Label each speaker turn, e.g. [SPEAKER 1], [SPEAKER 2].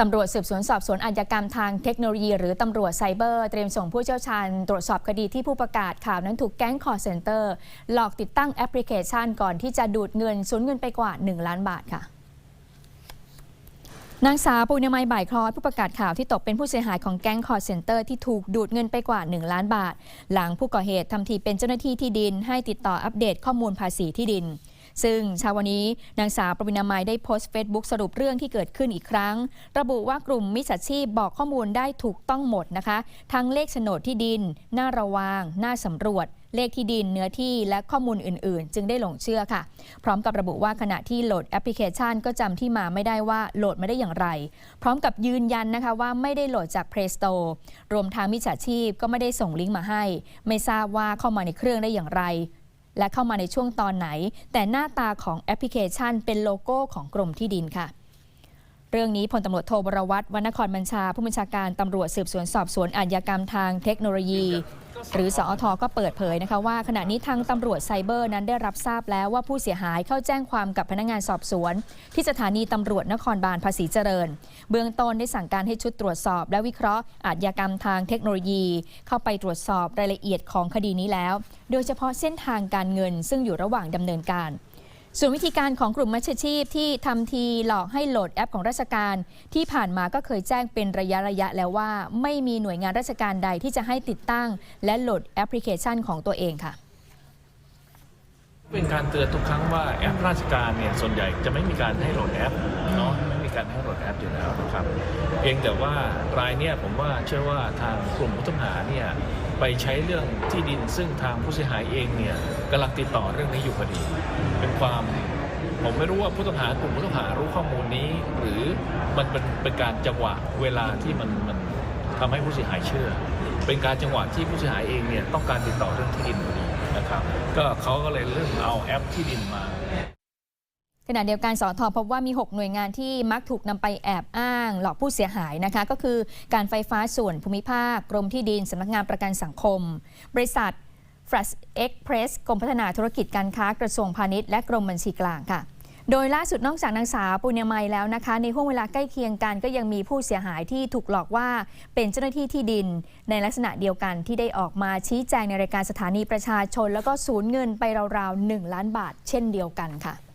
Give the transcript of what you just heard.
[SPEAKER 1] ตำรวจสืบสวนสอบสวนอาญากรรมทางเทคโนโลยี หรือตำรวจไซเบอร์เตรียมส่งผู้เชี่ยวชาญ ตรวจสอบคดีที่ผู้ประกาศข่าวนั้นถูกแก๊งคอร์เซนเตอร์ หลอกติดตั้งแอปพลิเคชันก่อนที่จะดูดเงินสูญเงินไปกว่า 1 ล้านบาทค่ะนางสาวปุณณมัยบ่ายคลอยผู้ประกาศข่าวที่ตกเป็นผู้เสียหายของแก๊งคอร์เซนเตอร์ที่ถูกดูดเงินไปกว่า 1 ล้านบาท หลังผู้ก่อเหตุทำทีเป็นเจ้าหน้าที่ที่ดิน ให้ติดต่ออัปเดตข้อมูลภาษีที่ดิน ซึ่งเช้าวันนี้นางสาวปวินามัยได้โพสต์เฟซบุ๊กสรุปเรื่องที่เกิดขึ้นอีกครั้ง ระบุว่ากลุ่มมิจฉาชีพบอกข้อมูลได้ถูกต้องหมดนะคะ ทั้งเลขโฉนดที่ดิน หน้าระวาง หน้าสำรวจเลขที่ดินเนื้อที่และข้อมูลอื่นๆ จึงได้หลงเชื่อค่ะ พร้อมกับระบุว่าขณะที่โหลดแอปพลิเคชันก็จำที่มาไม่ได้ว่าโหลดมาได้อย่างไร พร้อมกับยืนยันนะคะว่าไม่ได้โหลดจาก Play Store รวมทางมิจฉาชีพก็ไม่ได้ส่งลิงก์มาให้ ไม่ทราบว่าเข้ามาในเครื่องได้อย่างไร และเข้ามาในช่วงตอนไหน แต่หน้าตาของแอปพลิเคชันเป็นโลโก้ของกรมที่ดินค่ะ เรื่องนี้พลตำรวจโทบรวัตรวรรณครบัญชา ผู้บัญชาการตำรวจสืบสวนสอบสวนอาญากรรมทางเทคโนโลยี หรือสอทก็เปิดเผยนะคะว่า ขณะนี้ทางตำรวจไซเบอร์นั้นได้รับทราบแล้วว่าผู้เสียหายเข้าแจ้งความกับพนักงานสอบสวน ที่สถานีตำรวจนครบาลภาษีเจริญ เบื้องต้นได้สั่งการให้ชุดตรวจสอบ และวิเคราะห์อาญากรรมทางเทคโนโลยี เข้าไปตรวจสอบรายละเอียดของคดีนี้แล้ว โดยเฉพาะเส้นทางการเงิน ซึ่งอยู่ระหว่างดำเนินการ ส่วนวิธีการของกลุ่มมัชชีพที่ทำทีหลอกให้โหลดแอปของราชการ ที่ผ่านมาก็เคยแจ้งเป็นระยะระยะแล้วว่า ไม่มีหน่วยงานราชการใดที่จะให้ติดตั้ง และโหลดแอปพลิเคชันของตัวเองค่ะ
[SPEAKER 2] เป็นการเตือนทุกครั้งว่าแอปราชการเนี่ยส่วนใหญ่จะไม่มีการให้โหลดแอปเนาะ มีการให้โหลดแอปอยู่แล้วนะครับเพียงแต่ว่ารายเนี่ยผมว่าเชื่อว่าทางกลุ่มผู้ต้องหาเนี่ยไปใช้เรื่องที่ดินซึ่งทางผู้เสียหายเองเนี่ยกำลังติดต่อเรื่องนี้อยู่พอดี เป็นความผมไม่รู้ว่าผู้ต้องหากลุ่มผู้ต้องหารู้ข้อมูลนี้ หรือมันเป็นเป็นการจังหวะเวลาที่มันมันทำให้ผู้เสียหายเชื่อ เป็นการจังหวะที่ผู้เสียหายเองเนี่ยต้องการติดต่อเรื่องที่ดินพอดีนะครับ ก็เขาก็เลยเริ่มเอาแอปที่ดินมา
[SPEAKER 1] ขณะเดียวกันสอทอพบว่ามี 6 หน่วยงานที่มักถูกนำไปแอบอ้าง หลอกผู้เสียหายนะคะก็คือการไฟฟ้าส่วนภูมิภาค กรมที่ดินสำนักงานประกันสังคม บริษัท f r a s Express กรมพัฒนาธุรกิจการค้ากระทรวงพาณิชย์และกรมบัญชีกลางค่ะ โดยล่าสุดนอกจากนางสาวปุญญมัยแล้วนะคะ ในห่วงเวลาใกล้เคียงกันก็ยังมีผู้เสียหายที่ถูกหลอกว่าเป็นเจ้าหน้าที่ที่ดิน ในลักษณะเดียวกันที่ได้ออกมาชี้แจงในรายการสถานีประชาชน แล้วก็สูญเงินไปราวๆ1ล้านบาท เช่นเดียวกันค่ะ